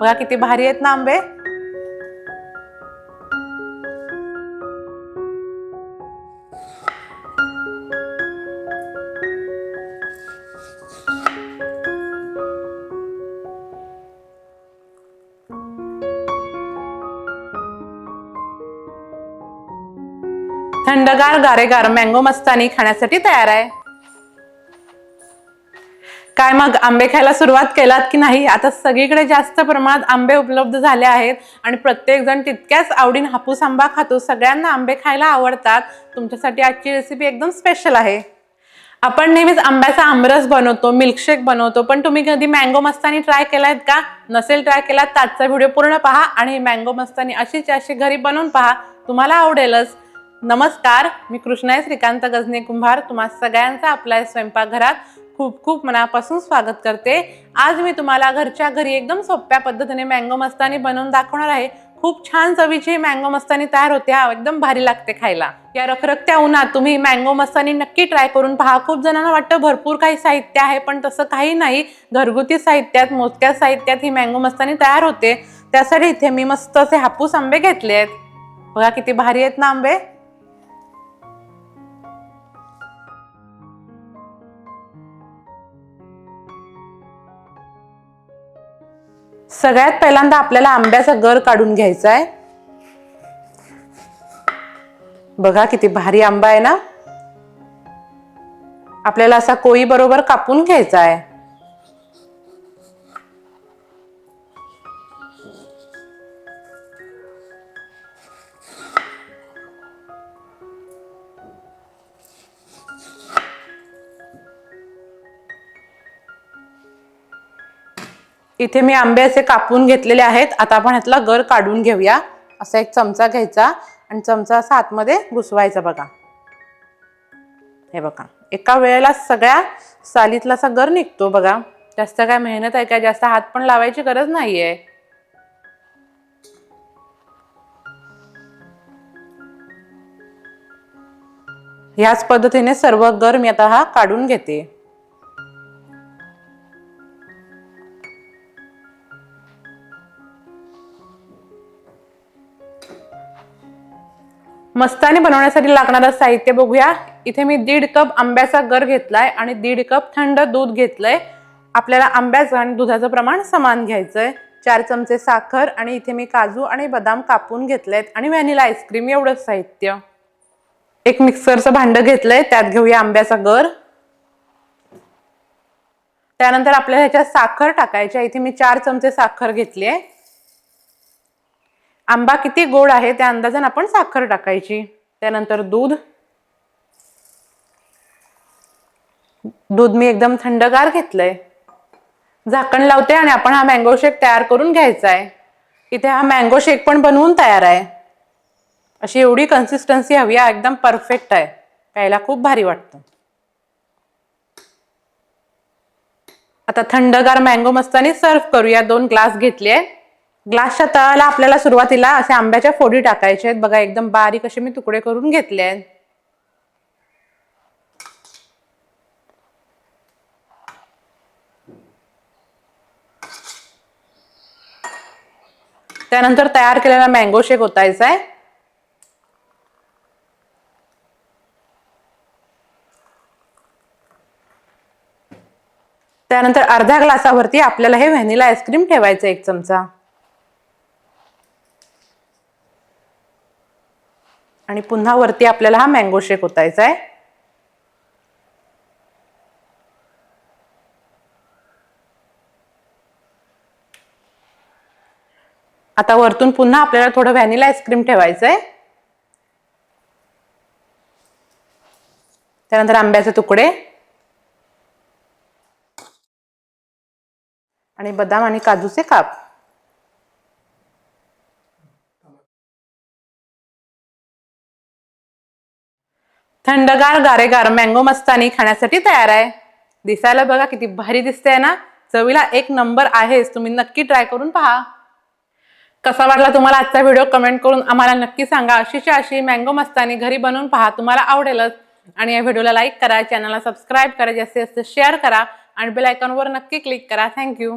बघा किती भारी आहेत ना आंबे. थंडगार गारेगार मँगो मस्तानी खाण्यासाठी तयार आहे. काय मग आंबे खायला सुरुवात केलात की नाही? आता सगळीकडे जास्त प्रमाणात आंबे उपलब्ध झाले आहेत आणि प्रत्येकजण तितक्याच आवडीन हापूस आंबा खातो. सगळ्यांना आंबे खायला आवडतात. तुमच्यासाठी आजची रेसिपी एकदम स्पेशल आहे. आपण नेहमीच आंब्याचा आमरस बनवतो मिल्कशेक बनवतो पण तुम्ही कधी मँगो मस्तानी ट्राय केलायत का? नसेल ट्राय केला आजचा व्हिडिओ पूर्ण पहा आणि मँगो मस्तानी अशीच अशी घरी बनवून पहा. तुम्हाला आवडेलच. नमस्कार मी कृष्णाय श्रीकांत गजने कुंभार. तुम्हा सगळ्यांचा आपल्या स्वयंपाकघरात. खूप खूप मनापासून स्वागत करते. आज मी तुम्हाला घरच्या घरी एकदम सोप्या पद्धतीने मँगो मस्तानी बनवून दाखवणार आहे. खूप छान चवीची मँगो मस्तानी तयार होते हा एकदम भारी लागते खायला. या रखरखत्या उन्हात तुम्ही मँगो मस्तानी नक्की ट्राय करून पहा. खूप जणांना वाटतं भरपूर काही साहित्य आहे पण तसं काही नाही. घरगुती साहित्यात मोजक्या साहित्यात ही मँगो मस्तानी तयार होते. त्यासाठी इथे मी मस्त असे हापूस आंबे घेतले आहेत बघा किती भारी आहेत ना आंबे. सगळ्यात पहिल्यांदा आपल्याला आंब्याचा गर काढून घ्यायचा आहे बघा किती भारी आंबा आहे ना? आपल्याला असा कोई बरोबर कापून घ्यायचा आहे इथे मी आंबे असे कापून घेतलेले आहेत. आता आपण ह्यातला गर काढून घेऊया. असा एक चमचा घ्यायचा आणि चमचा असा आतमध्ये घुसवायचा बघा. हे बघा. एका वेळेला सगळ्या सालीतला असा गर निघतो बघा. जास्त काय मेहनत आहे काय? जास्त हात पण लावायची गरज नाही आहे ह्याच पद्धतीने सर्व गर मी आता हा काढून घेते. मस्तानी बनवण्यासाठी लागणारं साहित्य बघूया. इथे मी दीड कप आंब्याचा गर घेतलाय आणि दीड कप थंड दूध घेतलंय. आपल्याला आंब्याचं आणि दुधाचं प्रमाण समान घ्यायचं आहे चार चमचे साखर आणि इथे मी काजू आणि बदाम कापून घेतलेत आणि व्हॅनिला आईस्क्रीम एवढंच साहित्य. एक मिक्सरचं भांडं घेतलंय त्यात घेऊया आंब्याचा गर. त्यानंतर आपल्याला ह्याच्यात साखर टाकायची इथे मी चार चमचे साखर घेतली आहे आंबा किती गोड आहे त्या अंदाजाने आपण साखर टाकायची. त्यानंतर दूध. दूध मी एकदम थंडगार घेतलंय. झाकण लावते आणि आपण हा मँगो शेक तयार करून घ्यायचा आहे इथे हा मँगो शेक पण बनवून तयार आहे. अशी एवढी कन्सिस्टन्सी हवी आहे एकदम परफेक्ट आहे. प्यायला खूप भारी वाटतं. आता थंडगार मँगो मस्तानी सर्व करूया. दोन ग्लास घेतले ग्लासच्या तळाला आपल्याला सुरुवातीला असे आंब्याच्या फोडी टाकायच्या आहेत. बघा एकदम बारीक असे मी तुकडे करून घेतले आहेत. त्यानंतर तयार केलेला मँगो शेक ओतायचा आहे. त्यानंतर अर्ध्या ग्लासावरती आपल्याला हे व्हॅनिला आईस्क्रीम ठेवायचं एक चमचा. आणि पुन्हा वरती आपल्याला हा मँगो शेक ओतायचा आहे. आता वरतून पुन्हा आपल्याला थोडं व्हॅनिला आईस्क्रीम ठेवायचं आहे त्यानंतर आंब्याचे तुकडे. आणि बदाम आणि काजूचे काप. थंडगार गारेगार मँगो मस्तानी खाण्यासाठी तयार आहे. दिसायला बघा किती भारी दिसते ना? चवीला एक नंबर आहेच. तुम्ही नक्की ट्राय करून पहा. कसा वाटला तुम्हाला आजचा व्हिडिओ कमेंट करून आम्हाला नक्की सांगा. अशीच्या अशी मँगो मस्तानी घरी बनवून पहा. तुम्हाला आवडेलच. आणि या व्हिडिओला लाईक करा. चॅनलला सबस्क्राईब करा. जास्तीत जास्त शेअर करा. आणि बेल आयकॉनवर नक्की क्लिक करा. थँक्यू